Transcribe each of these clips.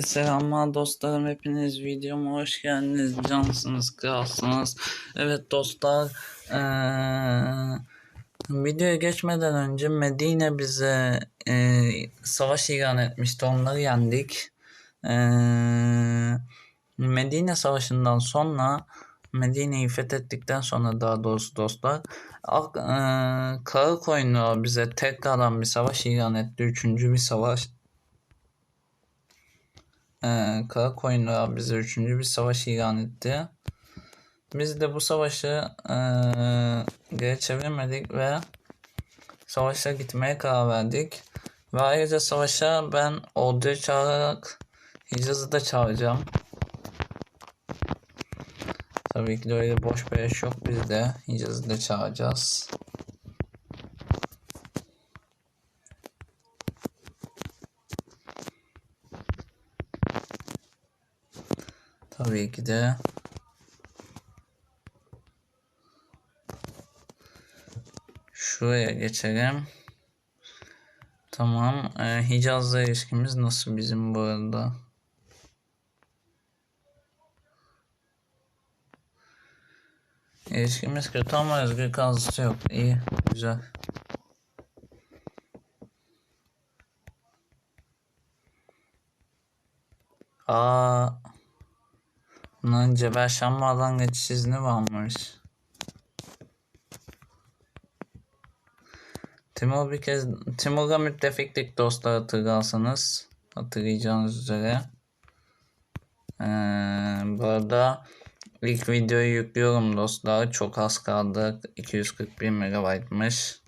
Selamlar dostlarım hepiniz videoma hoş geldiniz. Cansınız kralsınız. Evet dostlar eee, videoya geçmeden önce Medine bize eee, savaş ilan etmişti onları yendik. Eee, Medine savaşından sonra Medine'yi fethettikten sonra daha doğrusu dostlar Ak- eee, Karakoyunlu bize tekrardan bir savaş ilan etti. Üçüncü bir savaş ee, Karakoyunlu bize üçüncü bir savaş ilan etti. Biz de bu savaşı eee geri çevirmedik ve savaşa gitmeye karar verdik. Ve ayrıca savaşa ben orduyu çağırarak Hicaz'ı da çağıracağım. Tabii ki de öyle boş beleş yok bizde. Hicaz'ı da çağıracağız. Tabii ki de şuraya geçelim. Tamam. Ee, Hicaz'la ilişkimiz nasıl bizim bu arada? İlişkimiz kötü ama özgür kazısı yok. İyi. Güzel. Aa. Bunların Cebel Şam'dan geçiş izni varmış. Timur bir kez Timur'a müttefiklik dostlar hatırlarsanız hatırlayacağınız üzere. Ee, bu arada ilk videoyu yüklüyorum dostlar. Çok az kaldı. 241 megabaytmış.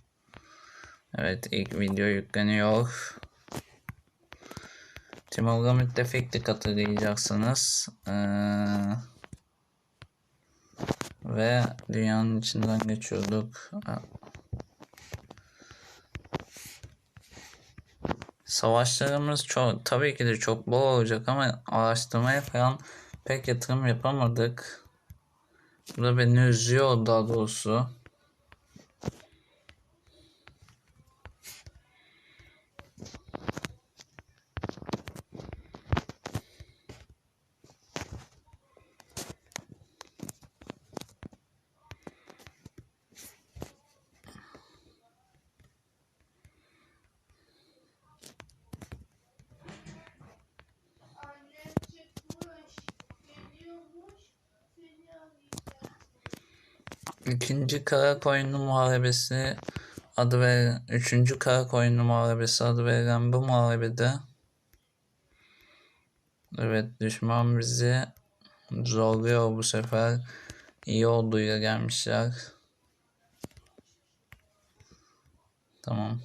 Evet ilk video yükleniyor. Timur'a müttefiklik hatırlayacaksınız. Ee, ve dünyanın içinden geçiyorduk. Savaşlarımız çok tabii ki de çok bol olacak ama araştırmaya falan pek yatırım yapamadık. Bu da beni üzüyor daha doğrusu. İkinci Karakoyunlu Muharebesi adı verilen, üçüncü Karakoyunlu Muharebesi adı verilen bu muharebede evet düşman bizi zorluyor bu sefer. İyi orduyla gelmişler. Tamam.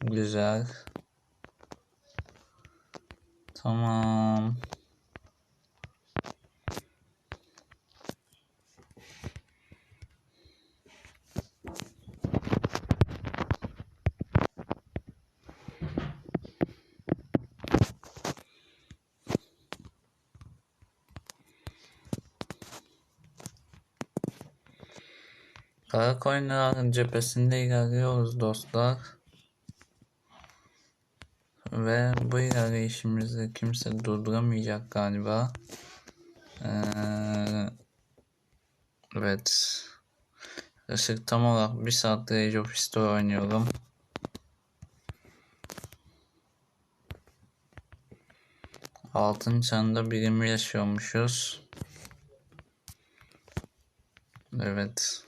Güzel. Tamam. Karakoyunluların cephesinde ilerliyoruz dostlar. Ve bu ilerleyişimizi kimse durduramayacak galiba. Ee, evet. Yaklaşık tam olarak bir saattir Age of History oynuyorum. Altın çağında birimi yaşıyormuşuz. Evet.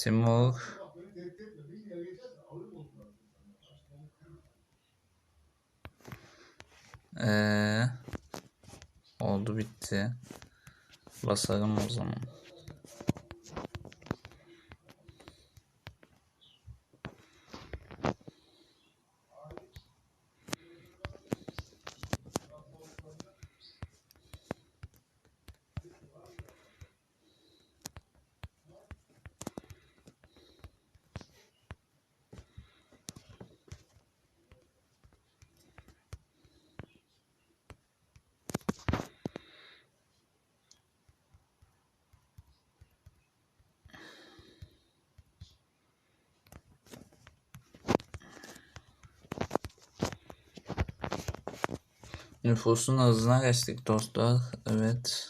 Timur Ee, oldu bitti. Basarım o zaman. Nüfusun hızına geçtik dostlar. Evet.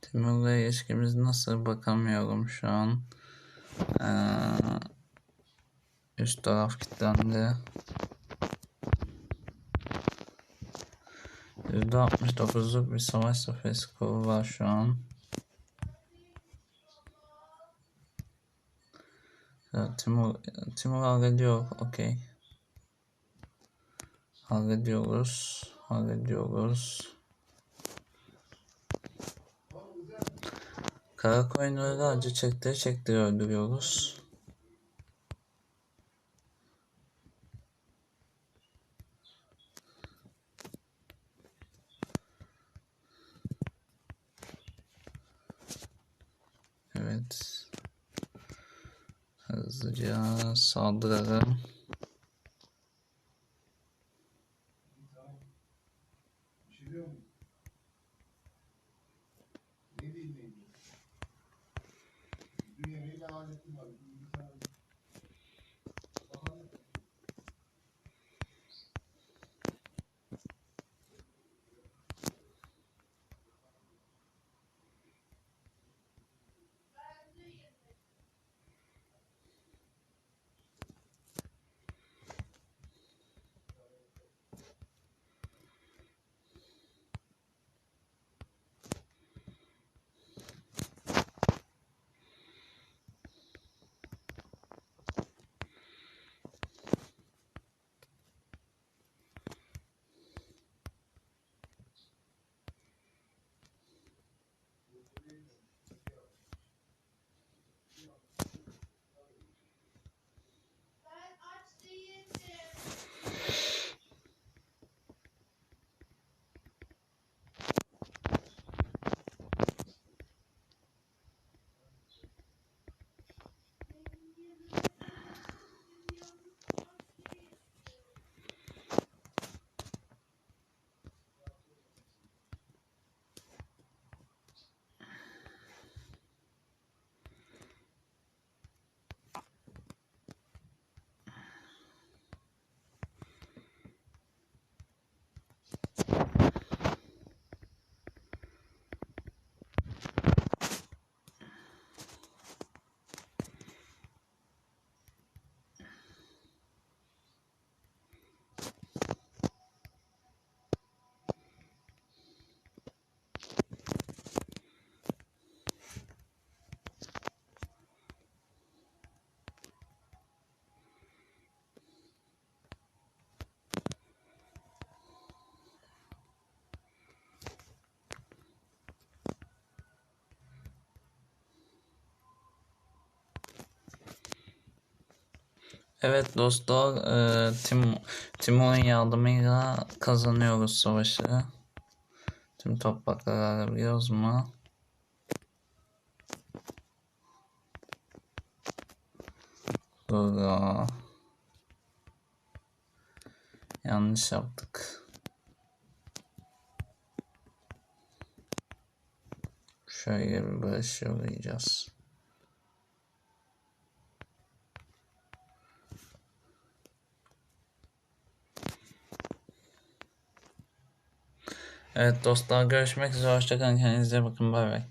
Timur'la ilişkimiz nasıl bakamıyorum şu an. Ee, üst taraf kilitlendi. %69'luk bir savaş zaferi skoru var şu an. Timur, Timur hallediyor. Okey. Hallediyoruz. Hallediyoruz. Kara koyunları acı çektire çektire öldürüyoruz. Evet. Hızlıca saldıralım. Ben Evet dostlar, e, Tim, Timur'un yardımıyla kazanıyoruz savaşı. Tüm toprakları alabiliyoruz mu? Sonra yanlış yaptık. Şöyle bir barış yollayacağız. Evet dostlar görüşmek üzere. Hoşçakalın. Kendinize bakın. Bay bay.